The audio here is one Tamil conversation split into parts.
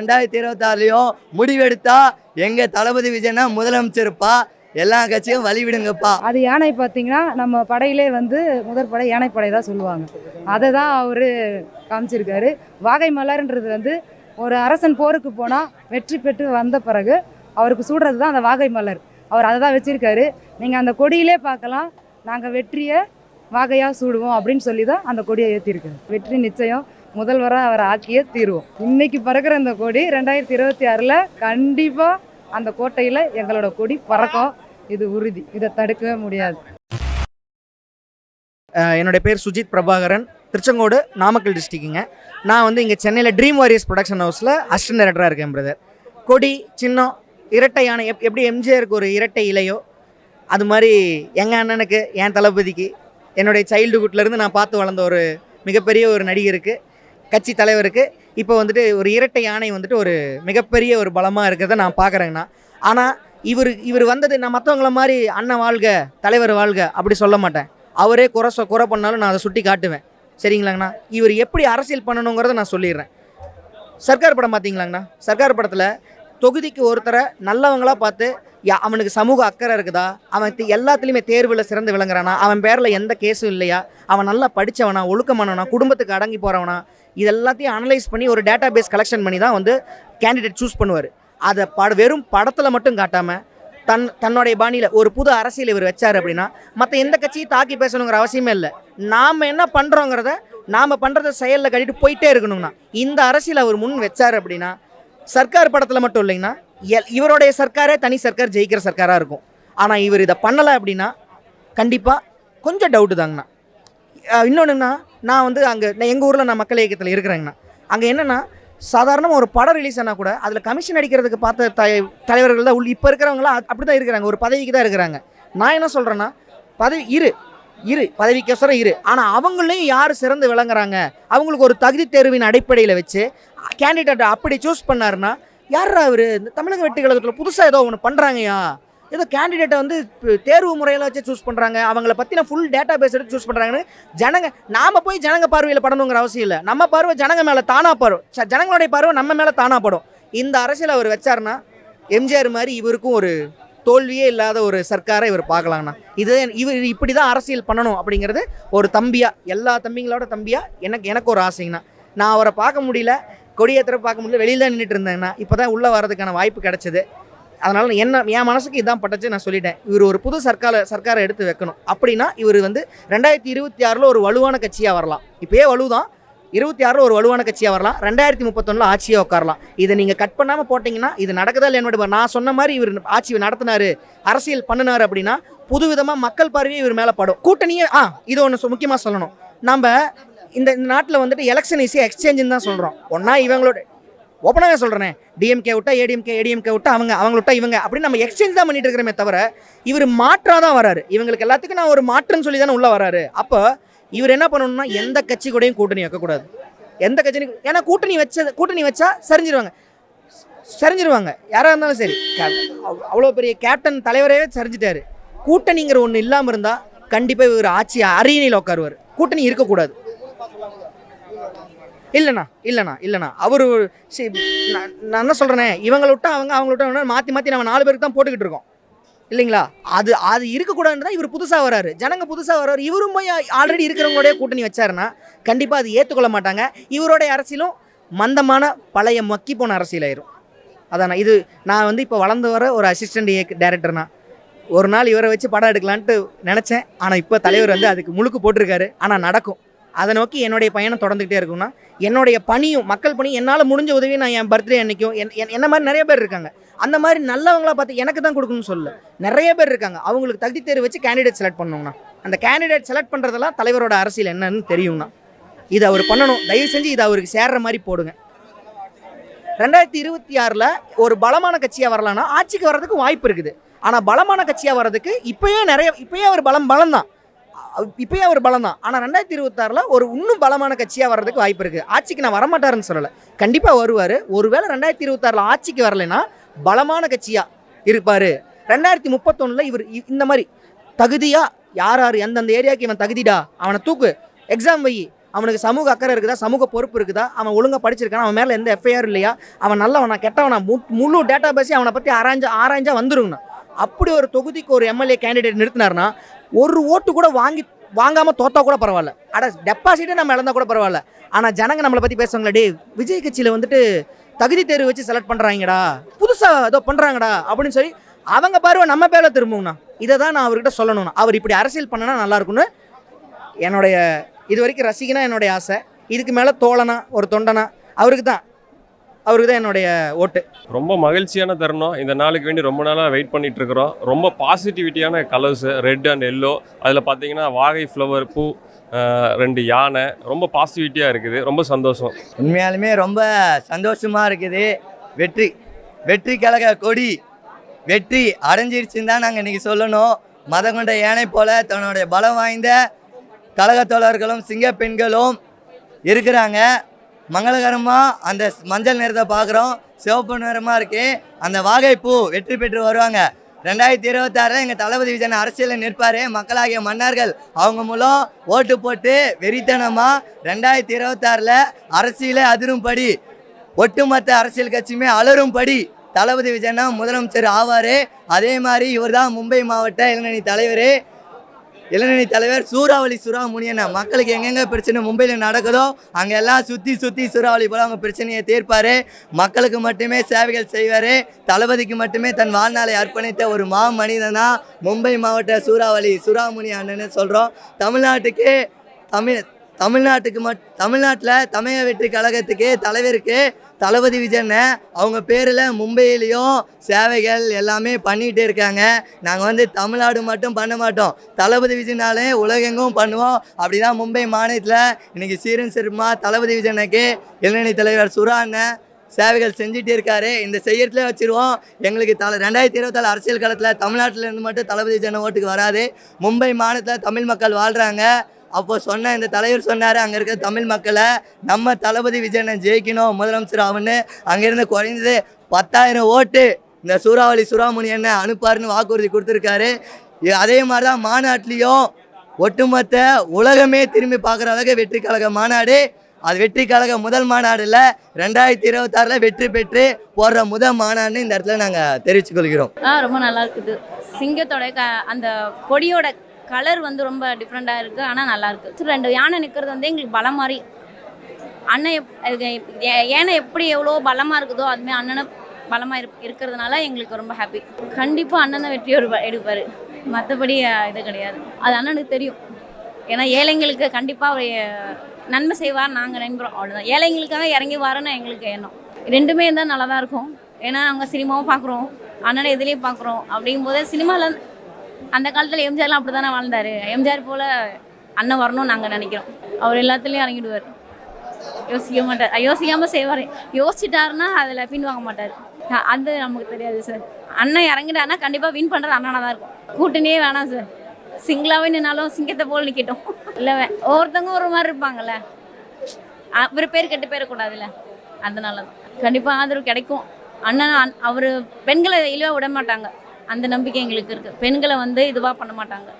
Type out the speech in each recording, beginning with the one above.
ரெண்டாயிரத்தி இருபத்தாறுலையும் முடிவெடுத்தா எங்க தளபதி விஜய்னா முதலமைச்சருப்பா. எல்லா கட்சியும் வழி விடுங்கப்பா அது யானை பார்த்தீங்கன்னா நம்ம படையிலே வந்து முதற் படை யானைப்படை தான் சொல்லுவாங்க. அதை தான் அவர் காமிச்சிருக்காரு. வாகை மலர்ன்றது வந்து ஒரு அரசன் போருக்கு போனால் வெற்றி பெற்று வந்த பிறகு அவருக்கு சூடுறது தான் அந்த வாகை மலர். அவர் அதை தான் வச்சுருக்காரு. நீங்கள் அந்த கொடியிலே பார்க்கலாம். நாங்கள் வெற்றியை வாகையாக சூடுவோம் அப்படின்னு சொல்லி தான் அந்த கொடியை ஏற்றிருக்காரு வெற்றி நிச்சயம். முதல்வராக அவர் ஆக்கியே தீர்வோம் இன்னைக்கு பறக்கிற இந்த கொடி ரெண்டாயிரத்தி இருபத்தி ஆறில் கண்டிப்பாக அந்த கோட்டையில் எங்களோட கொடி பறக்கும். இது உறுதி. இதை தடுக்கவே முடியாது. என்னுடைய பேர் சுஜித் பிரபாகரன். திருச்செங்கோடு நாமக்கல் டிஸ்ட்ரிக்ட்டுங்க நான் வந்து இங்கே சென்னையில் ட்ரீம் வாரியர்ஸ் ப்ரொடக்ஷன் ஹவுஸில் அசிஸ்டன்ட் டேரக்டராக இருக்கேன் பிரதர் கொடி சின்னம் இரட்டையான எப் எப்படி எம்ஜிஆருக்கு ஒரு இரட்டை இலையோ அது மாதிரி எங்கள் அண்ணனுக்கு என் தளபதிக்கு என்னுடைய சைல்டுஹுட்லேருந்து நான் பார்த்து வளர்ந்த ஒரு மிகப்பெரிய ஒரு நடிகருக்கு கட்சி தலைவருக்கு இப்போ வந்துட்டு ஒரு இரட்டை யானை வந்துட்டு ஒரு மிகப்பெரிய ஒரு பலமாக இருக்கிறத நான் பார்க்குறேங்கண்ணா ஆனால் இவர் இவர் வந்தது நான் மற்றவங்கள மாதிரி அண்ணன் வாழ்க தலைவர் வாழ்க அப்படி சொல்ல மாட்டேன். அவரே குறை சொ குறை பண்ணாலும் நான் அதை சுட்டி காட்டுவேன். சரிங்களாங்கண்ணா? இவர் எப்படி அரசியல் பண்ணணுங்கிறத நான் சொல்லிடுறேன். சர்க்கார் படம் பார்த்தீங்களாங்கண்ணா சர்க்கார் படத்தில் தொகுதிக்கு ஒருத்தரை நல்லவங்களாக பார்த்து அவனுக்கு சமூக அக்கறை இருக்குதா? அவன் எல்லாத்துலேயுமே தேர்வில் சிறந்து விளங்குறானா? அவன் பேரில் எந்த கேஸும் இல்லையா? அவன் நல்லா படித்தவனா ஒழுக்கமானவனா குடும்பத்துக்கு அடங்கி போகிறவனா இது எல்லாத்தையும் அனலைஸ் பண்ணி ஒரு டேட்டா பேஸ் கலெக்ஷன் பண்ணி தான் வந்து கேண்டிடேட் சூஸ் பண்ணுவார். அதை பட வெறும் படத்தில் மட்டும் காட்டாமல் தன் தன்னுடைய பாணியில் ஒரு புது அரசியல் இவர் வச்சார் அப்படின்னா மற்ற எந்த கட்சியும் தாக்கி பேசணுங்கிற அவசியமே இல்லை. நாம் என்ன பண்ணுறோங்கிறத நாம் பண்ணுறத செயலில் கட்டிட்டு போயிட்டே இருக்கணுங்கண்ணா இந்த அரசியல் அவர் முன் வச்சார் அப்படின்னா சர்க்கார் படத்தில் மட்டும் இல்லைங்கண்ணா இவருடைய சர்க்காரே தனி சர்க்கார் ஜெயிக்கிற சர்க்காராக இருக்கும். ஆனால் இவர் இதை பண்ணலை அப்படின்னா கண்டிப்பாக கொஞ்சம் டவுட்டு தாங்கண்ணா. இன்னொன்றுண்ணா நான் வந்து அங்கே எங்கள் ஊரில் நான் மக்கள் இயக்கத்தில் இருக்கிறேங்கண்ணா. அங்கே என்னென்னா சாதாரணமாக ஒரு படம் ரிலீஸ் ஆனால் கூட அதில் கமிஷன் அடிக்கிறதுக்கு பார்த்த த தலைவர்கள் தான் உள் இப்போ இருக்கிறவங்களாம் அப்படி தான் இருக்கிறாங்க. ஒரு பதவிக்கு தான் இருக்கிறாங்க. நான் என்ன சொல்கிறேன்னா பதவி இரு இரு பதவிக்கோசரம் இரு. ஆனால் அவங்களையும் யார் சிறந்து விளங்குறாங்க? அவங்களுக்கு ஒரு தகுதி தேர்வின் அடிப்படையில் வச்சு கேண்டிடேட்டை அப்படி சூஸ் பண்ணாருன்னா யாரா அவர் இந்த தமிழக வெட்டி கழகத்தில் புதுசாக ஏதோ ஒன்று பண்ணுறாங்கயா ஏதோ கேண்டிடேட்டை வந்து தேர்வு முறையில் வச்சு சூஸ் பண்ணுறாங்க அவங்கள பற்றின ஃபுல் டேட்டா பேஸ் எடுத்து சூஸ் பண்ணுறாங்கன்னு ஜனங்க நாம் போய் ஜனங்க பார்வையில் படணுங்கிற அவசியம் இல்லை. நம்ம பார்வை ஜனங்க மேலே தானாக படும். ச- ஜனங்களுடைய பார்வை நம்ம மேலே தானாக படும். இந்த அரசியல் அவர் வச்சாருன்னா எம்ஜிஆர் மாதிரி இவருக்கும் ஒரு தோல்வியே இல்லாத ஒரு சர்க்காரை இவர் பார்க்கலாங்கண்ணா. இது இவர் இப்படி தான் அரசியல் பண்ணணும் அப்படிங்கிறது ஒரு தம்பியாக எல்லா தம்பிங்களோட தம்பியாக எனக்கு எனக்கு ஒரு ஆசைங்கண்ணா. நான் அவரை பார்க்க முடியல. கொடியேற்ற பார்க்க முடியல வெளியில தான் நின்றுட்டு இருந்தேங்கண்ணா இப்போ தான் உள்ளே வரதுக்கான வாய்ப்பு கிடச்சிது. அதனால் என்ன என் மனசுக்கு இதான் பட்டச்சு நான் சொல்லிட்டேன். இவர் ஒரு புது சர்க்கார சர்க்காரை எடுத்து வைக்கணும். அப்படின்னா இவர் வந்து ரெண்டாயிரத்தி இருபத்தி ஆறில் ஒரு வலுவான கட்சியாக வரலாம். இப்போயே வலுதான். இருபத்தி ஆறில் ஒரு வலுவான கட்சியாக வரலாம். ரெண்டாயிரத்தி முப்பத்தொன்னில் ஆட்சியாக உட்காரலாம். இதை நீங்கள் கட் பண்ணாமல் போட்டிங்கன்னா இது நடக்குதா என்னோட நான் சொன்ன மாதிரி இவர் ஆட்சி நடத்தினார் அரசியல் பண்ணினார் அப்படின்னா புதுவிதமாக மக்கள் பார்வையே இவர் மேலே படும். கூட்டணியே ஆ இது ஒன்று முக்கியமாக சொல்லணும். நம்ம இந்த இந்த நாட்டில் வந்துட்டு எலெக்ஷன் ஈஸியாக எக்ஸ்சேஞ்சுன்னு தான் சொல்கிறோம் ஒன்றா இவங்களோட ஓப்பனாகவே சொல்கிறேன் டிஎம்கே விட்டா ஏடிஎம்கே ஏடிஎம்கே விட்டா அவங்க அவங்க விட்டா இவங்க அப்படின்னு நம்ம எக்ஸ்சேஞ்ச் தான் பண்ணிட்டு இருக்கிறோமே தவிர இவர் மாற்றாக தான் வராரு. இவங்களுக்கு எல்லாத்துக்கும் நான் ஒரு மாற்றுன்னு சொல்லி தானே உள்ளே வராரு. அப்போ இவர் என்ன பண்ணணும்னா எந்த கட்சி கூடயும் கூட்டணி வைக்கக்கூடாது எந்த கட்சி ஏன்னா கூட்டணி வச்ச கூட்டணி வச்சா சரிஞ்சிருவாங்க. சரிஞ்சிருவாங்க. யாராக இருந்தாலும் சரி. அவ்வளோ பெரிய கேப்டன் தலைவரே சரிஞ்சிட்டாரு. கூட்டணிங்கிற ஒன்று இல்லாமல் இருந்தால் கண்டிப்பாக இவர் ஆட்சி அரியணையில் உட்காருவார். கூட்டணி இருக்கக்கூடாது. இல்லைண்ணா இல்லைண்ணா இல்லைண்ணா. அவர் நான் நான் என்ன சொல்கிறேனே இவங்களை விட்டா அவங்க அவங்கள விட்டா மாற்றி மாற்றி நம்ம நாலு பேருக்கு தான் போட்டுக்கிட்டு இருக்கோம். இல்லைங்களா? அது அது இருக்கக்கூடாதுன்னு தான் இவர் புதுசாக வராரு. ஜனங்க புதுசாக வராரு. இவரும் போய் ஆல்ரெடி இருக்கிறவங்களோடய கூட்டணி வச்சாருன்னா கண்டிப்பாக அது ஏற்றுக்கொள்ள மாட்டாங்க. இவருடைய அரசியலும் மந்தமான பழைய மக்கி போன அரசியல் ஆயிரும் அதாண்ணா இது நான் வந்து இப்போ வளர்ந்து வர ஒரு அசிஸ்டண்ட் அசிஸ்டன்ட் டேரக்டர்னா ஒரு நாள் இவரை வச்சு படம் எடுக்கலான்ட்டு நினச்சேன். ஆனால் இப்போ தலைவர் வந்து அதுக்கு முழுக்கு போட்டிருக்காரு. ஆனால் நடக்கும். அதை நோக்கி என்னுடைய பயணம் தொடர்ந்துக்கிட்டே இருக்கும்னா என்னுடைய பணியும் மக்கள் பணி என்னால் முடிஞ்ச உதவி நான் என் பர்த்டே அன்னைக்கும் என் என்- என்ன மாதிரி நிறைய பேர் இருக்காங்க. அந்த மாதிரி நல்லவங்களா பார்த்து எனக்கு தான் கொடுக்கணும்னு சொல்ல நிறைய பேர் இருக்காங்க. அவங்களுக்கு தகுதி தேர்வு வச்சு கேண்டிடேட் செலக்ட் பண்ணணும்னா. அந்த கேண்டிடேட் செலக்ட் பண்ணுறதெல்லாம் தலைவரோட அரசியல் என்னன்னு தெரியும்னா இது அவர் பண்ணணும். தயவு செஞ்சு இது அவருக்கு சேர்ற மாதிரி போடுங்க. ரெண்டாயிரத்தி இருபத்தி ஆறில் ஒரு பலமான கட்சியாக வரலான்னா ஆட்சிக்கு வர்றதுக்கு வாய்ப்பு இருக்குது. ஆனால் பலமான கட்சியாக வர்றதுக்கு இப்போயே நிறைய இப்போயே அவர் பலம் பலம் தான் இப்பயே அவர் பலம் தான் ஆனால் ரெண்டாயிரத்தி இருபத்தாறில் ஒரு இன்னும் பலமான கட்சியாக வர்றதுக்கு வாய்ப்பு இருக்குது ஆட்சிக்கு நான் வரமாட்டாருன்னு சொல்லலை. கண்டிப்பாக வருவார். ஒருவேளை ரெண்டாயிரத்தி இருபத்தாறில் ஆட்சிக்கு வரலைன்னா பலமான கட்சியாக இருப்பார். ரெண்டாயிரத்தி முப்பத்தொன்னில் இவர் இ- இந்த மாதிரி தகுதியாக யார் யார் எந்தெந்த ஏரியாவுக்கு இவன் தகுதிடா அவனை தூக்கு எக்ஸாம் வை. அவனுக்கு சமூக அக்கறை இருக்குதா சமூக பொறுப்பு இருக்குதா அவன் ஒழுங்காக படிச்சிருக்கான் அவன் மேலே எந்த எஃப்ஐஆர் இல்லையா அவன் நல்லவனா கெட்டவனா மு- முழு டேட்டா பேஸே அவனை பற்றி ஆராய்ஞ்சா ஆராய்ஞ்சா வந்துருங்கண்ணா அப்படி ஒரு தொகுதிக்கு ஒரு எம்எல்ஏ கேண்டிடேட் நிறுத்தினார்னா ஒரு ஓட்டு கூட வாங்கி வாங்காமல் தோத்தா கூட பரவாயில்ல. அட டெபாசிட்டே நம்ம இழந்தா கூட பரவாயில்ல. ஆனால் ஜனங்க நம்மளை பற்றி பேசுவாங்களே டே விஜய் கட்சியில் வந்துட்டு தகுதி தேர்வு வச்சு செலக்ட் பண்ணுறாங்கடா புதுசாக ஏதோ பண்ணுறாங்கடா அப்படின்னு சொல்லி அவங்க பார்வை நம்ம பேரில் திரும்புங்கண்ணா. இதை தான் நான் அவர்கிட்ட சொல்லணும்ண்ணா. அவர் இப்படி அரசியல் பண்ணனா நல்லாயிருக்கும்னு என்னுடைய இது வரைக்கும் ரசிகனா என்னுடைய ஆசை. இதுக்கு மேலே தோழனா ஒரு தொண்டனா அவருக்கு தான் அவருக்கு தான் என்னுடைய ஓட்டு. ரொம்ப மகிழ்ச்சியான தருணம். இந்த நாளுக்கு வேண்டி ரொம்ப நாளாக வெயிட் பண்ணிட்டு இருக்கிறோம். ரொம்ப பாசிட்டிவிட்டியான கலர்ஸ் ரெட் அண்ட் எல்லோ அதில் பார்த்தீங்கன்னா வாகை ஃப்ளவர் பூ ரெண்டு யானை. ரொம்ப பாசிட்டிவிட்டியாக இருக்குது. ரொம்ப சந்தோஷம். உண்மையாலுமே ரொம்ப சந்தோஷமா இருக்குது. வெற்றி வெற்றி கழக கொடி வெற்றி அடைஞ்சிருச்சுன்னு தான் நாங்கள் இன்னைக்கு சொல்லணும். மதம் கொண்ட யானை போல தன்னுடைய பலம் வாய்ந்த கழகத் தோழர்களும் சிங்க பெண்களும் இருக்கிறாங்க. மங்களகரமாக அந்த மஞ்சள் நிறத்தை பார்க்குறோம். சிவப்பு நிறமாக இருக்கு. அந்த வாகைப்பூ வெற்றி பெற்று வருவாங்க. ரெண்டாயிரத்தி இருபத்தாறில் எங்கள் தளபதி விஜயன் அரசியலில் நிற்பார். மக்களாகிய மன்னர்கள் அவங்க மூலம் ஓட்டு போட்டு வெறித்தனமாக ரெண்டாயிரத்தி இருபத்தாறில் அரசியலே அதிரும்படி ஒட்டுமொத்த அரசியல் கட்சியுமே அலரும்படி தளபதி விஜயனா முதலமைச்சர் ஆவார். அதே மாதிரி இவர் தான் மும்பை மாவட்ட இளைஞனி தலைவர். இளைஞரணி தலைவர் சூறாவளி சுறா முனியண்ணா மக்களுக்கு எங்கெங்கே பிரச்சனை? மும்பையில் நடக்குதோ அங்கே எல்லாம் சுற்றி சுற்றி சூறாவளி போல் அவங்க பிரச்சனையை தீர்ப்பார். மக்களுக்கு மட்டுமே சேவைகள் செய்வார். தளபதிக்கு மட்டுமே தன் வாழ்நாளை அர்ப்பணித்த ஒரு மா மனிதனா மும்பை மாவட்ட சூறாவளி சுறாமுனி அண்ணன்னு சொல்கிறோம் தமிழ்நாட்டுக்கு தமிழ் தமிழ்நாட்டுக்கு மட் தமிழ்நாட்டில் தமிழக வெற்றி கழகத்துக்கு தலைவருக்கு தளபதி விஜயனை அவங்க பேரில் மும்பையிலையும் சேவைகள் எல்லாமே பண்ணிகிட்டே இருக்காங்க. நாங்கள் வந்து தமிழ்நாடு மட்டும் பண்ண மாட்டோம். தளபதி விஜயனாலே உலகெங்கும் பண்ணுவோம். அப்படி தான் மும்பை மாநிலத்தில் இன்றைக்கி சீரன் சிறுமா தளபதி விஜயனுக்கு இளநிலை தலைவர் சுரா அண்ணன் சேவைகள் செஞ்சுட்டே இருக்காரு. இந்த செய்யறதுல வச்சிருவோம். எங்களுக்கு தலை ரெண்டாயிரத்தி இருபத்தாலு அரசியல் காலத்தில் தமிழ்நாட்டில் இருந்து மட்டும் தளபதி ஜன ஓட்டுக்கு வராது. மும்பை மாநிலத்தில் தமிழ் மக்கள் வாழ்கிறாங்க அப்போ சொன்ன இந்த தலைவர் சொன்னார் அங்கே இருக்க தமிழ் மக்களை நம்ம தளபதி விஜயனை ஜெயிக்கணும் முதலமைச்சர் ஆகுன்னு அங்கேருந்து குறைந்தது பத்தாயிரம் ஓட்டு இந்த சூறாவளி சுறாமணி என்ன அனுப்பாருன்னு வாக்குறுதி கொடுத்துருக்காரு. அதே மாதிரி தான் மாநாட்டிலையும் ஒட்டுமொத்த உலகமே திரும்பி பார்க்குற அளவுக்கு வெற்றி கழக மாநாடு. அது வெற்றி கழக முதல் மாநாடில் ரெண்டாயிரத்தி இருபத்தாறில் வெற்றி பெற்று போடுற முதல் மாநாடுன்னு இந்த இடத்துல நாங்கள் தெரிவித்துக் கொள்கிறோம் ரொம்ப நல்லா இருக்குது. சிங்கத்தோட அந்த கொடியோட கலர் வந்து ரொம்ப டிஃப்ரெண்ட்டாக இருக்குது ஆனால் நல்லாயிருக்கு சரி, ரெண்டு யானை நிற்கிறது வந்து எங்களுக்கு பலம் மாதிரி. அண்ணன் எப் அது ஏ- யானை எப்படி எவ்வளோ பலமாக இருக்குதோ அதுமாதிரி அண்ணனும் பலமாக இருக் இருக்கிறதுனால எங்களுக்கு ரொம்ப ஹாப்பி கண்டிப்பாக அண்ணன் தான் வெற்றி எடுப்பார். மற்றபடி இது கிடையாது. அது அண்ணனுக்கு தெரியும். ஏன்னா ஏழைங்களுக்கு கண்டிப்பாக அவர் நன்மை செய்வார் நாங்கள் நம்புகிறோம் அவ்வளோதான் ஏழைங்களுக்காக இறங்கி வரேன்னு எங்களுக்கு எண்ணம். ரெண்டுமே இருந்தால் நல்லா தான் இருக்கும். ஏன்னா நாங்கள் சினிமாவும் பார்க்குறோம் அண்ணனை எதுலேயும் பார்க்குறோம் அப்படிங்கும் போது சினிமாவில் அந்த காலத்தில் எம்ஜிஆர்லாம் அப்படி தானே வாழ்ந்தார்? எம்ஜிஆர் போல் அண்ணன் வரணும்னு நாங்கள் நினைக்கிறோம். அவர் எல்லாத்துலேயும் இறங்கிடுவார். யோசிக்க மாட்டார். யோசிக்காமல் செய்வார். யோசிச்சிட்டாருன்னா அதில் பின் வாங்க மாட்டார். அது நமக்கு தெரியாது சார் அண்ணன் இறங்கிட்டாருன்னா கண்டிப்பாக வின் பண்ணுறது அண்ணனாக தான் இருக்கும். கூட்டணியே வேணாம் சார் சிங்கிளாகவே நின்னாலும் சிங்கத்தை போல் நிற்கட்டும் இல்லை ஒவ்வொருத்தவங்க ஒரு மாதிரி இருப்பாங்கல்ல. அவர் பேர் கெட்டு போயிடக்கூடாதுல்ல. அதனால தான் கண்டிப்பாக ஆதரவு கிடைக்கும். அண்ணன் அவர் பெண்களை இழிவாக விட மாட்டாங்க. அந்த நம்பிக்கை எங்களுக்கு இருக்குது பெண்களை வந்து இதுவாக பண்ண மாட்டாங்க.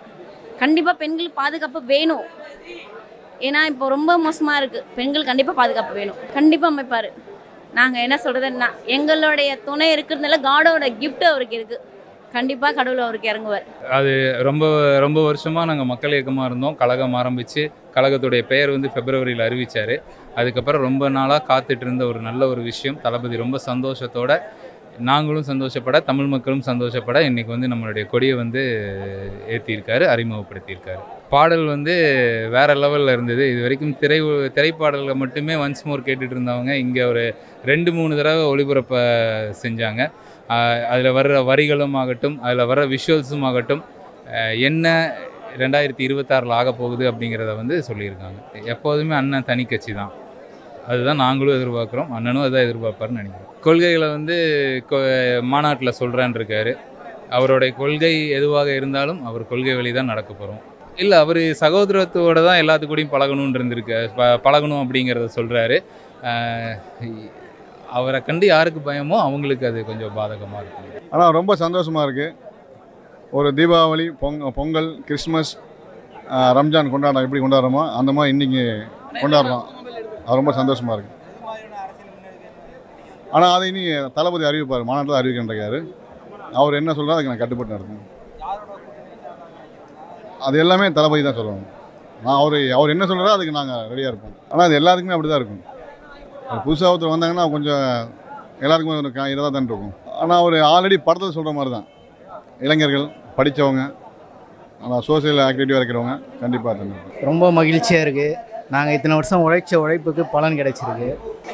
கண்டிப்பாக பெண்கள் பாதுகாப்பு வேணும். ஏன்னா இப்போ ரொம்ப மோசமாக இருக்குது பெண்கள் கண்டிப்பாக பாதுகாப்பு வேணும். கண்டிப்பாக அமைப்பார். நாங்கள் என்ன சொல்கிறதுன்னா எங்களுடைய துணை இருக்கிறதுனால காடோட கிஃப்ட் அவருக்கு இருக்குது கண்டிப்பாக கடவுள் அவருக்கு இறங்குவார். அது ரொம்ப ரொம்ப வருஷமாக நாங்கள் மக்கள் இயக்கமாக இருந்தோம். கழகம் ஆரம்பித்து கழகத்துடைய பெயர் வந்து பிப்ரவரியில் அறிவித்தார் அதுக்கப்புறம் ரொம்ப நாளாக காத்துட்டு இருந்த ஒரு நல்ல ஒரு விஷயம். தளபதி ரொம்ப சந்தோஷத்தோடு நாங்களும் சந்தோஷப்பட தமிழ் மக்களும் சந்தோஷப்பட இன்றைக்கி வந்து நம்மளுடைய கொடியை வந்து ஏற்றியிருக்காரு அறிமுகப்படுத்தியிருக்காரு. பாடல் வந்து வேற லெவலில் இருந்தது. இது வரைக்கும் திரை திரைப்பாடல்களை மட்டுமே ஒன்ஸ் மோர் கேட்டுட்டு இருந்தவங்க இங்கே ஒரு ரெண்டு மூணு தடவை ஒளிபரப்ப செஞ்சாங்க. அதில் வர்ற வரிகளும் ஆகட்டும் அதில் வர்ற விஷுவல்ஸும் ஆகட்டும் என்ன ரெண்டாயிரத்தி இருபத்தாறில் ஆக போகுது அப்படிங்கிறத வந்து சொல்லியிருக்காங்க. எப்போதுமே அண்ணன் தனி கட்சி தான். அதுதான் நாங்களும் எதிர்பார்க்குறோம். அண்ணனும் அதான் எதிர்பார்ப்பாருன்னு நினைக்கிறோம் கொள்கைகளை வந்து மாநாட்டில் சொல்கிறேன்னு இருக்காரு அவருடைய கொள்கை எதுவாக இருந்தாலும் அவர் கொள்கை வழி தான் நடக்க போகிறோம் இல்லை அவர் சகோதரத்தோட தான் எல்லாத்துக்கூடையும் பழகணும்னு இருந்திருக்கு. ப- பழகணும் அப்படிங்கிறத சொல்கிறாரு அவரை கண்டு யாருக்கு பயமோ அவங்களுக்கு அது கொஞ்சம் பாதகமாக இருக்கும் ஆனால் ரொம்ப சந்தோஷமாக இருக்குது ஒரு தீபாவளி பொங் பொங்கல் கிறிஸ்மஸ் ரம்ஜான் கொண்டாடுறோம் எப்படி கொண்டாடுறோமோ அந்த மாதிரி இன்றைக்கி கொண்டாடுறோம். அது ரொம்ப சந்தோஷமாக இருக்குது ஆனால் அதை இனி தளபதி அறிவிப்பார் மாநாட்டில் அறிவிக்கின்றாரு அவர் என்ன சொல்கிறார் அதுக்கு நான் கட்டுப்பட்டு நடத்தணும். அது எல்லாமே தளபதி தான் சொல்லணும். நான் அவர் அவர் என்ன சொல்கிறாரோ அதுக்கு நாங்கள் ரெடியாக இருப்போம். ஆனால் அது எல்லாத்துக்குமே அப்படி தான் இருக்கும் புதுசாக ஒருத்தர் வந்தாங்கன்னா கொஞ்சம் எல்லாருக்குமே கொஞ்சம் இதாக தான் இருக்கும். ஆனால் அவர் ஆல்ரெடி படத்தில் சொல்கிற மாதிரி தான் இளைஞர்கள் படித்தவங்க ஆனால் சோசியல் ஆக்டிவிட்டியாக இருக்கிறவங்க கண்டிப்பாக தான் ரொம்ப மகிழ்ச்சியாக இருக்குது நாங்கள் இத்தனை வருஷம் உழைச்ச உழைப்புக்கு பலன் கிடைச்சிருக்கு.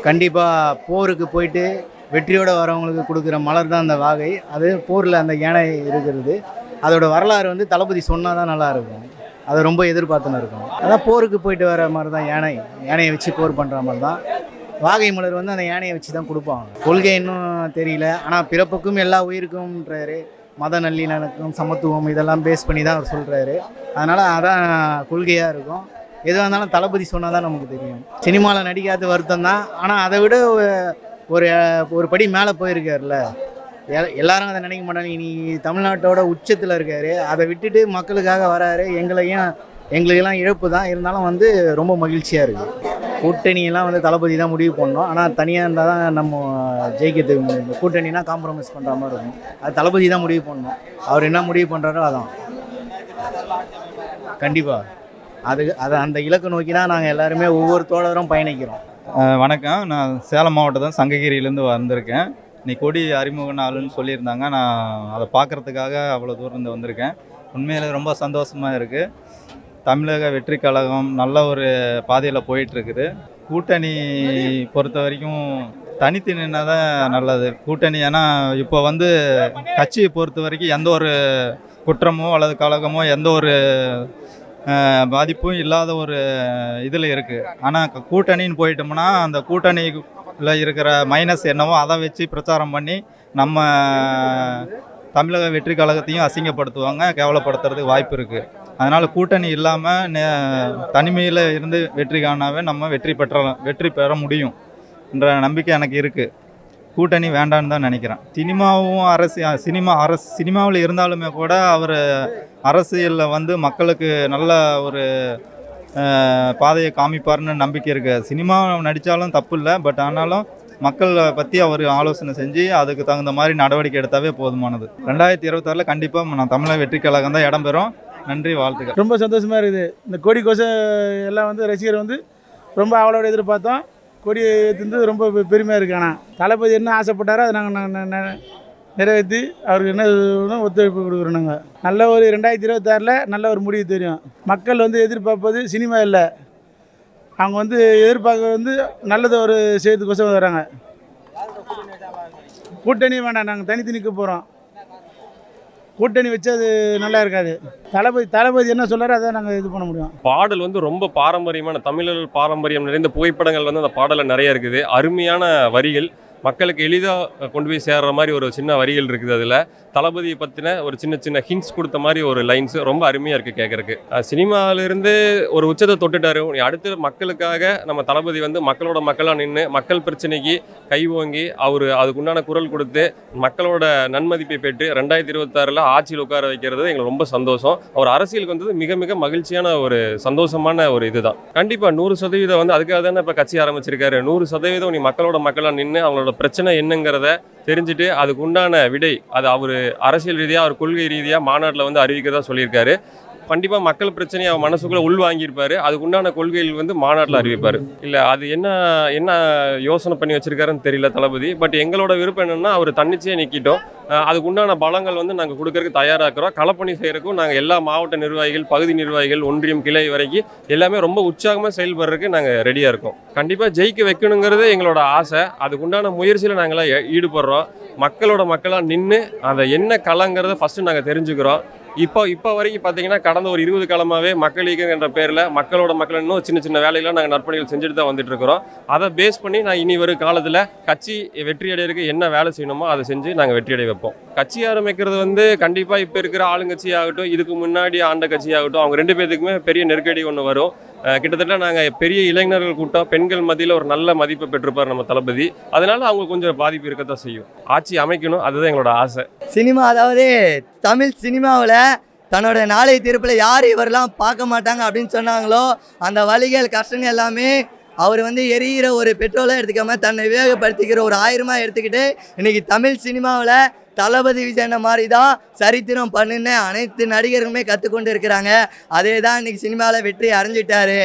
கண்டிப்பாக போருக்கு போயிட்டு வெற்றியோடு வரவங்களுக்கு கொடுக்குற மலர் தான் அந்த வாகை. அது போரில் அந்த யானை இருக்கிறது. அதோட வரலாறு வந்து தளபதி சொன்னால் தான் நல்லாயிருக்கும் அதை ரொம்ப எதிர்பார்த்துன்னு இருக்கும். அதான் போருக்கு போயிட்டு வர மாதிரி தான் யானை. யானையை வச்சு போர் பண்ணுற மாதிரி தான் வாகை மலர் வந்து அந்த யானையை வச்சு தான் கொடுப்பாங்க. கொள்கை இன்னும் தெரியல. ஆனால் பிறப்புக்கும் எல்லா உயிருக்கும்ன்றாரு. மத நல்லிணக்கம் சமத்துவம் இதெல்லாம் பேஸ் பண்ணி தான் அவர் சொல்கிறாரு அதனால் அதான் கொள்கையாக இருக்கும். எதுவாக இருந்தாலும் தளபதி சொன்னால் தான் நமக்கு தெரியும். சினிமாவில் நடிக்காத வருத்தம் தான். ஆனால் அதை விட ஒரு ஒரு படி மேலே போயிருக்காருல்ல. எல்லாரும் அதை நினைக்க மாட்டாங்க. இனி தமிழ்நாட்டோட உச்சத்தில் இருக்காரு. அதை விட்டுட்டு மக்களுக்காக வராரு. எங்களையும் எங்களுக்கெல்லாம் இழப்பு தான். இருந்தாலும் வந்து ரொம்ப மகிழ்ச்சியாக இருக்குது கூட்டணியெல்லாம் வந்து தளபதி தான் முடிவு பண்ணோம் ஆனால் தனியாக இருந்தால் தான் நம்ம ஜெயிக்கிறதுக்கு முடியும். கூட்டணினா காம்ப்ரமைஸ் பண்ணுற மாதிரி இருக்கும். அது தளபதி தான் முடிவு பண்ணோம் அவர் என்ன முடிவு பண்ணுறாரோ அதான். கண்டிப்பாக அது அது அந்த இலக்கு நோக்கி தான் நாங்கள் எல்லாருமே ஒவ்வொரு தோழரும் பயணிக்கிறோம். வணக்கம். நான் சேலம் மாவட்டம் சங்ககிரியிலேருந்து வந்திருக்கேன். இன்னைக்கு கொடி அறிமுக நாளுன்னு சொல்லியிருந்தாங்க. நான் அதை பார்க்குறதுக்காக அவ்வளோ தூரம் இருந்து வந்திருக்கேன். உண்மையில் ரொம்ப சந்தோஷமாக இருக்குது தமிழக வெற்றி கழகம் நல்ல ஒரு பாதையில் போயிட்டுருக்குது. கூட்டணி பொறுத்த வரைக்கும் தனித்து நின்னா தான் நல்லது. கூட்டணி ஏன்னா இப்போ வந்து கட்சியை பொறுத்த வரைக்கும் எந்த ஒரு குற்றமோ அல்லது கழகமோ எந்த ஒரு பாதிப்பும் இல்லாத ஒரு இதில் இருக்குது ஆனால் கூட்டணின்னு போயிட்டோம்னா அந்த கூட்டணியில் இருக்கிற மைனஸ் என்னவோ அதை வச்சு பிரச்சாரம் பண்ணி நம்ம தமிழக வெற்றி கழகத்தையும் அசிங்கப்படுத்துவாங்க கேவலப்படுத்துறதுக்கு வாய்ப்பு இருக்குது அதனால் கூட்டணி இல்லாமல் தனிமையில் இருந்து வெற்றி காணாவே நம்ம வெற்றி பெற்றலாம் வெற்றி பெற முடியும் என்ற நம்பிக்கை எனக்கு இருக்குது கூட்டணி வேண்டான்னு தான் நினைக்கிறேன். சினிமாவும் அரசு சினிமா அரசு சினிமாவில் இருந்தாலுமே கூட அவர் அரசியலில் வந்து மக்களுக்கு நல்ல ஒரு பாதையை காமிப்பார்னு நம்பிக்கை இருக்குது சினிமா நடித்தாலும் தப்பு இல்லை பட் ஆனாலும் மக்களை பற்றி அவர் ஆலோசனை செஞ்சு அதுக்கு தகுந்த மாதிரி நடவடிக்கை எடுத்தாவே போதுமானது. ரெண்டாயிரத்தி இருபத்தாறில் கண்டிப்பாக நான் தமிழக வெற்றி கழகம் தான் இடம்பெறும் நன்றி வாழ்த்துக்கள். ரொம்ப சந்தோஷமாக இருக்குது. இந்த கொடி கோசம் எல்லாம் வந்து ரசிகர் வந்து ரொம்ப அவளோட எதிர்பார்த்தோம். கொடி ஏற்றுந்து ரொம்ப பெ- பெருமையாக இருக்குது ஆனால் தளபதி என்ன ஆசைப்பட்டாரோ அதை நாங்கள் நிறைவேற்றி அவருக்கு என்ன ஒத்துழைப்பு கொடுக்குறோம் நாங்கள் நல்ல ஒரு ரெண்டாயிரத்தி இருபத்தாறில் நல்ல ஒரு முடிவு தெரியும். மக்கள் வந்து எதிர்பார்ப்பது சினிமா இல்லை. அவங்க வந்து எதிர்பார்க்க வந்து நல்லது ஒரு செய்யறதுக்கோசம் வராங்க. கூட்டணி வேண்டாம் நாங்கள் தனித்து நிற்க போகிறோம் கூட்டணி வச்சு அது நல்லா இருக்காது. தளபதி தளபதி என்ன சொல்றாரு அதை நாங்கள் இது பண்ண முடியும். பாடல் வந்து ரொம்ப பாரம்பரியமான தமிழர் பாரம்பரியம் நிறைந்த புகைப்படங்கள் வந்து அந்த பாடலில் நிறைய இருக்குது. அருமையான வரிகள். மக்களுக்கு எளிதாக கொண்டு போய் சேர்ற மாதிரி ஒரு சின்ன வரிகள் இருக்குது அதில். தளபதியை பற்றின ஒரு சின்ன சின்ன ஹிண்ட்ஸ் கொடுத்த மாதிரி ஒரு லைன்ஸ் ரொம்ப அருமையாக இருக்குது கேட்குறக்கு சினிமாவிலிருந்து ஒரு உச்சத்தை தொட்டுட்டாரு. அடுத்து மக்களுக்காக நம்ம தளபதி வந்து மக்களோட மக்களாக நின்று மக்கள் பிரச்சனைக்கு கை ஓங்கி அவர் அதுக்குண்டான குரல் கொடுத்து மக்களோட நன்மதிப்பை பெற்று ரெண்டாயிரத்தி இருபத்தாறில் ஆட்சியில் உட்கார வைக்கிறது எங்களுக்கு ரொம்ப சந்தோஷம். அவர் அரசியலுக்கு வந்தது மிக மிக மகிழ்ச்சியான ஒரு சந்தோஷமான ஒரு இதுதான். கண்டிப்பாக நூறு சதவீதம் வந்து அதுக்காக தானே இப்போ கட்சி ஆரம்பிச்சிருக்காரு. நூறு சதவீதம் நீ மக்களோட மக்களாக நின்று அவங்களோட பிரச்சனை என்னங்கிறத தெரிஞ்சுட்டு அதுக்கு உண்டான விடை அது அவர் அரசியல் ரீதியாக அவர் கொள்கை ரீதியாக மாநாட்டில் வந்து அறிவிக்கிறதா சொல்லியிருக்காரு. கண்டிப்பாக மக்கள் பிரச்சனையை அவர் மனசுக்குள்ளே உள் வாங்கியிருப்பாரு அதுக்கு உண்டான கொள்கைகள் வந்து மாநாட்டில் அறிவிப்பார். இல்லை அது என்ன என்ன யோசனை பண்ணி வச்சிருக்காருன்னு தெரியல தளபதி. பட் எங்களோட விருப்பம் என்னென்னா அவர் தன்னிச்சையாக நிற்கிட்டோம் அதுக்கு உண்டான பலங்கள் வந்து நாங்கள் கொடுக்கறதுக்கு தயாராகிறோம் களப்பணி செய்கிறக்கும் நாங்கள் எல்லா மாவட்ட நிர்வாகிகள் பகுதி நிர்வாகிகள் ஒன்றியம் கிளை வரைக்கும் எல்லாமே ரொம்ப உற்சாகமாக செயல்படுறதுக்கு நாங்கள் ரெடியாக இருக்கோம். கண்டிப்பாக ஜெயிக்க வைக்கணுங்கிறது எங்களோட ஆசை. அதுக்கு உண்டான முயற்சியில் நாங்களாம் ஈடுபடுறோம். மக்களோட மக்களாக நின்று அதை என்ன களங்கிறத ஃபஸ்ட்டு நாங்கள் தெரிஞ்சுக்கிறோம். இப்போ இப்போ வரைக்கும் பார்த்தீங்கன்னா கடந்த ஒரு இருபது காலமாகவே மக்கள் இயக்கம் என்ற பேரில் மக்களோட மக்கள் இன்னும் சின்ன சின்ன வேலையெல்லாம் நாங்கள் நற்பணிகள் செஞ்சுட்டு தான் வந்துட்டு இருக்கிறோம். அதை பேஸ் பண்ணி நான் இனி வரும் காலத்தில் கட்சி வெற்றி அடையிறதுக்கு என்ன வேலை செய்யணுமோ அதை செஞ்சு நாங்கள் வெற்றி அடைய வைப்போம். கட்சி ஆரம்பிக்கிறது வந்து கண்டிப்பாக இப்போ இருக்கிற ஆளுங்கட்சி ஆகட்டும் இதுக்கு முன்னாடி ஆண்ட கட்சி ஆகட்டும் அவங்க ரெண்டு பேத்துக்குமே பெரிய நெருக்கடி ஒன்று வரும். கிட்டத்தட்ட நாங்கள் பெரிய இளைஞர்கள் கூட்டம் பெண்கள் மத்தியில் ஒரு நல்ல மதிப்பை பெற்றிருப்பார் நம்ம தளபதி. அதனால அவங்க கொஞ்சம் பாதிப்பு இருக்கத்தான் செய்யும். ஆட்சி அமைக்கணும் அதுதான் எங்களோட ஆசை. சினிமா அதாவது தமிழ் சினிமாவில் தன்னோட நாளை தீர்ப்பில் யார் இவரெல்லாம் பார்க்க மாட்டாங்க அப்படின்னு சொன்னாங்களோ அந்த வழிகள் கஷ்டங்கள் எல்லாமே அவர் வந்து எரியிற ஒரு பெட்ரோலை எடுத்துக்காம தன்னை விவேகப்படுத்திக்கிற ஒரு ஆயிரமாக எடுத்துக்கிட்டு இன்றைக்கி தமிழ் சினிமாவில் தளபதி விஜயனை மாதிரி தான் சரித்திரம் பண்ணுன்னு அனைத்து நடிகர்களுமே கற்றுக்கொண்டு இருக்கிறாங்க அதே தான் இன்றைக்கி சினிமாவில் வெற்றி அடைஞ்சிட்டாரு.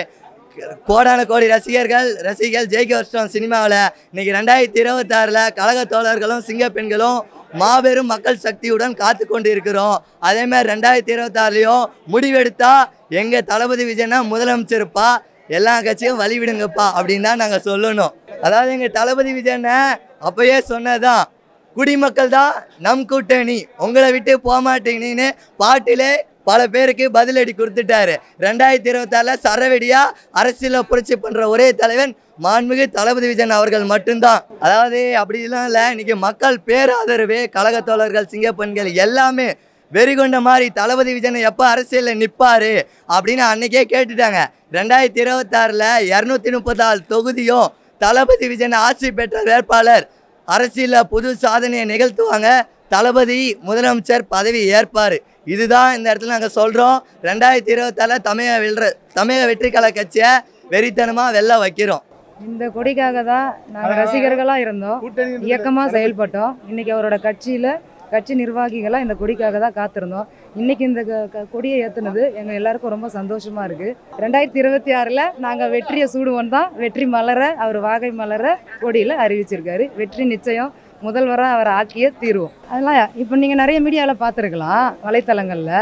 கோடான கோடி ரசிகர்கள் ரசிகர்கள் ஜெயிக்க வருஷம் சினிமாவில் இன்றைக்கி ரெண்டாயிரத்தி இருபத்தாறில் கழக தோழர்களும் சிங்க பெண்களும் மாபெரும் மக்கள் சக்தியுடன் காத்து கொண்டு இருக்கிறோம் அதேமாதிரி ரெண்டாயிரத்தி இருபத்தாறுலையும் முடிவெடுத்தா எங்கள் தளபதி விஜயனா முதலமைச்சருப்பா? எல்லா கட்சியும் வழி விடுங்கப்பா அப்படின்னு தான் நாங்கள் சொல்லணும். அதாவது எங்கள் தளபதி விஜயனை அப்போயே சொன்னதான் குடிமக்கள் தான் நம் கூட்டணி. உங்களை விட்டு போகமாட்டீங்கன்னு பாட்டிலே பல பேருக்கு பதிலடி கொடுத்துட்டாரு. ரெண்டாயிரத்தி இருபத்தாறில் சரவெடியாக அரசியலில் புரட்சி பண்ணுற ஒரே தலைவன் மாண்புமிகு தளபதி விஜயன் அவர்கள் மட்டும்தான் அதாவது அப்படிலாம் இல்லை இன்றைக்கி மக்கள் பேராதரவே கழக தோழர்கள் சிங்கப்பெண்கள் எல்லாமே வெறிகொண்ட மாதிரி தளபதி விஜயன் எப்போ அரசியலில் நிற்பார் அப்படின்னு அன்றைக்கே கேட்டுட்டாங்க. ரெண்டாயிரத்தி இருபத்தாறில் இரநூத்தி முப்பத்தாறு தொகுதியும் தளபதி விஜயன் ஆட்சி பெற்ற வேட்பாளர் அரசியலில் புது சாதனையை நிகழ்த்துவாங்க. தளபதி முதலமைச்சர் பதவி ஏற்பார். இதுதான் இந்த இடத்துல நாங்கள் சொல்கிறோம் ரெண்டாயிரத்தி இருபத்தாறில் தமிழக வெல்ற தமிழக வெற்றி கழக கட்சியை வெறித்தனமாக வெளில வைக்கிறோம். இந்த கொடிக்காக தான் நாங்கள் ரசிகர்களாக இருந்தோம். இயக்கமாக செயல்பட்டோம். இன்னைக்கு அவரோட கட்சியில் கட்சி நிர்வாகிகளாக இந்த கொடிக்காக தான் காத்திருந்தோம். இன்னைக்கு இந்த க- க- கொடியை ஏற்றுனது எங்கள் எல்லாருக்கும் ரொம்ப சந்தோஷமாக இருக்குது ரெண்டாயிரத்தி இருபத்தி ஆறில் நாங்கள் வெற்றியை சூடுவோம் தான். வெற்றி மலர அவர் வாகை மலர கொடியில் அறிவிச்சிருக்காரு. வெற்றி நிச்சயம். முதல்வராக அவரை ஆக்கிய தீர்வோம் அதெல்லாம் இப்போ நீங்கள் நிறைய மீடியாவில் பார்த்துருக்கலாம் வலைத்தளங்களில்.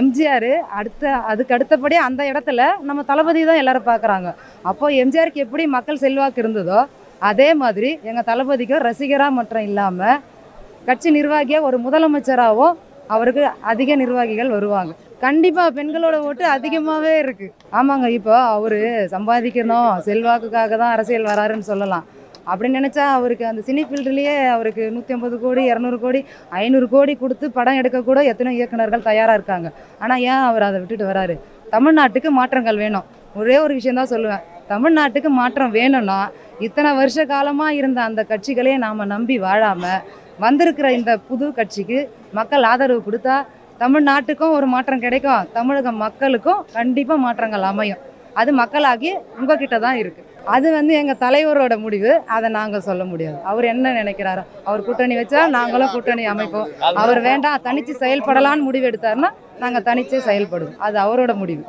எம்ஜிஆர் அடுத்த அதுக்கு அடுத்தபடியே அந்த இடத்துல நம்ம தளபதி தான் எல்லாரும் பார்க்குறாங்க. அப்போ எம்ஜிஆருக்கு எப்படி மக்கள் செல்வாக்கு இருந்ததோ அதே மாதிரி எங்கள் தளபதிக்கும் ரசிகராக மற்றும் இல்லாமல் கட்சி நிர்வாகியாக ஒரு முதலமைச்சராகவோ அவருக்கு அதிக நிர்வாகிகள் வருவாங்க. கண்டிப்பாக பெண்களோட ஓட்டு அதிகமாகவே இருக்குது ஆமாங்க இப்போ அவர் சம்பாதிக்கணும் செல்வாக்குக்காக தான் அரசியல் வராருன்னு சொல்லலாம். அப்படின்னு நினச்சா அவருக்கு அந்த சினி ஃபீல்டுலேயே அவருக்கு நூற்றி ஐம்பது கோடி இரநூறு கோடி ஐநூறு கோடி கொடுத்து படம் எடுக்கக்கூட எத்தனை இயக்குநர்கள் தயாராக இருக்காங்க. ஆனால் ஏன் அவர் அதை விட்டுட்டு வராரு? தமிழ்நாட்டுக்கு மாற்றங்கள் வேணும். ஒரே ஒரு விஷயம் தான் சொல்லுவேன். தமிழ்நாட்டுக்கு மாற்றம் வேணும்னா இத்தனை வருஷ காலமாக இருந்த அந்த கட்சிகளையே நாம் நம்பி வாழாமல் வந்திருக்கிற இந்த புது கட்சிக்கு மக்கள் ஆதரவு கொடுத்தா தமிழ்நாட்டுக்கும் ஒரு மாற்றம் கிடைக்கும். தமிழக மக்களுக்கும் கண்டிப்பாக மாற்றங்கள் அமையும். அது மக்களாகி உங்ககிட்ட தான் இருக்குது அது வந்து எங்கள் தலைவரோட முடிவு. அதை நாங்கள் சொல்ல முடியாது. அவர் என்ன நினைக்கிறாரோ அவர் கூட்டணி வச்சா நாங்களும் கூட்டணி அமைப்போம். அவர் வேண்டாம் தனித்து செயல்படலான்னு முடிவு எடுத்தாருன்னா நாங்கள் தனிச்சே செயல்படுவோம். அது அவரோட முடிவு.